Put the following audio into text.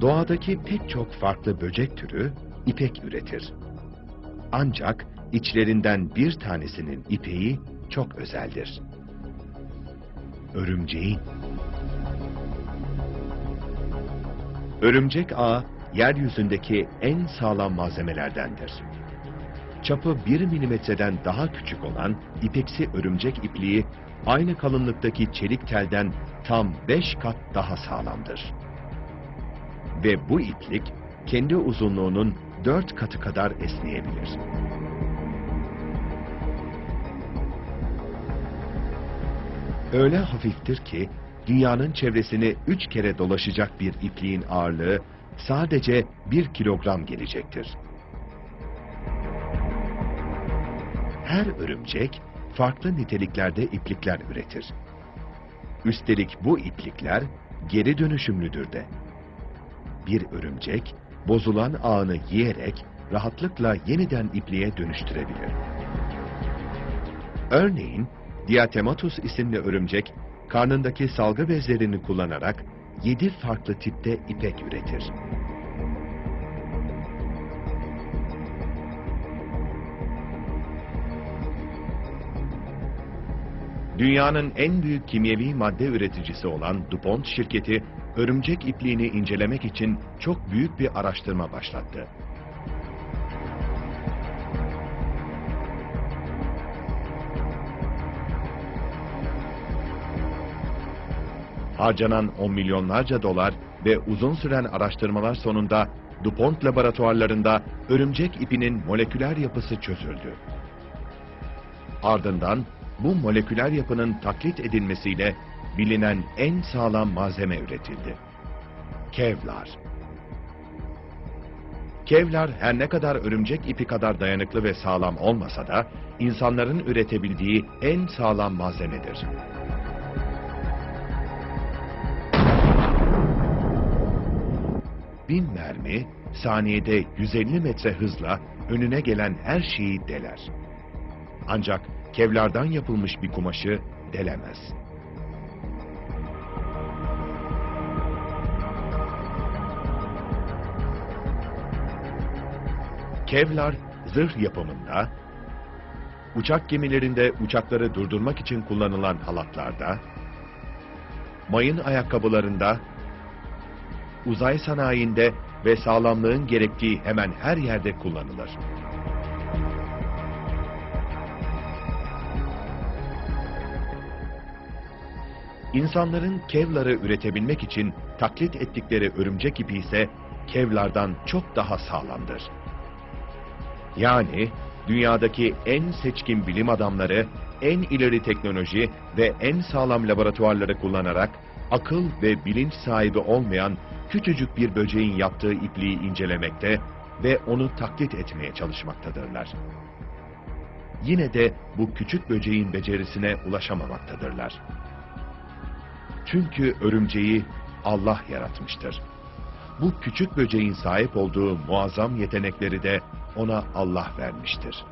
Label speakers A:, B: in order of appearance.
A: Doğadaki pek çok farklı böcek türü ipek üretir. Ancak içlerinden bir tanesinin ipeği çok özeldir. Örümceğin. Örümcek ağı yeryüzündeki en sağlam malzemelerdendir. Çapı 1 milimetreden daha küçük olan ipeksi örümcek ipliği aynı kalınlıktaki çelik telden tam 5 kat daha sağlamdır. Ve bu iplik kendi uzunluğunun 4 katı kadar esneyebilir. Öyle hafiftir ki dünyanın çevresini üç kere dolaşacak bir ipliğin ağırlığı sadece bir kilogram gelecektir. Her örümcek farklı niteliklerde iplikler üretir. Üstelik bu iplikler geri dönüşümlüdür de. Bir örümcek bozulan ağını yiyerek rahatlıkla yeniden ipliğe dönüştürebilir. Örneğin Diatematus isimli örümcek karnındaki salgı bezlerini kullanarak 7 farklı tipte ipek üretir. Dünyanın en büyük kimyevi madde üreticisi olan DuPont şirketi, örümcek ipliğini incelemek için çok büyük bir araştırma başlattı. Harcanan on milyonlarca dolar ve uzun süren araştırmalar sonunda DuPont laboratuvarlarında örümcek ipinin moleküler yapısı çözüldü. Ardından bu moleküler yapının taklit edilmesiyle bilinen en sağlam malzeme üretildi. Kevlar. Kevlar her ne kadar örümcek ipi kadar dayanıklı ve sağlam olmasa da insanların üretebildiği en sağlam malzemedir. Bin mermi saniyede 150 metre hızla önüne gelen her şeyi deler. Ancak kevlardan yapılmış bir kumaşı delemez. Kevlar zırh yapımında, uçak gemilerinde uçakları durdurmak için kullanılan halatlarda, mayın ayakkabılarında, uzay sanayinde ve sağlamlığın gerektiği hemen her yerde kullanılır. İnsanların kevları üretebilmek için taklit ettikleri örümcek ipi ise kevlardan çok daha sağlamdır. Yani dünyadaki en seçkin bilim adamları en ileri teknoloji ve en sağlam laboratuvarları kullanarak akıl ve bilinç sahibi olmayan küçücük bir böceğin yaptığı ipliği incelemekte ve onu taklit etmeye çalışmaktadırlar. Yine de bu küçük böceğin becerisine ulaşamamaktadırlar. Çünkü örümceği Allah yaratmıştır. Bu küçük böceğin sahip olduğu muazzam yetenekleri de ona Allah vermiştir.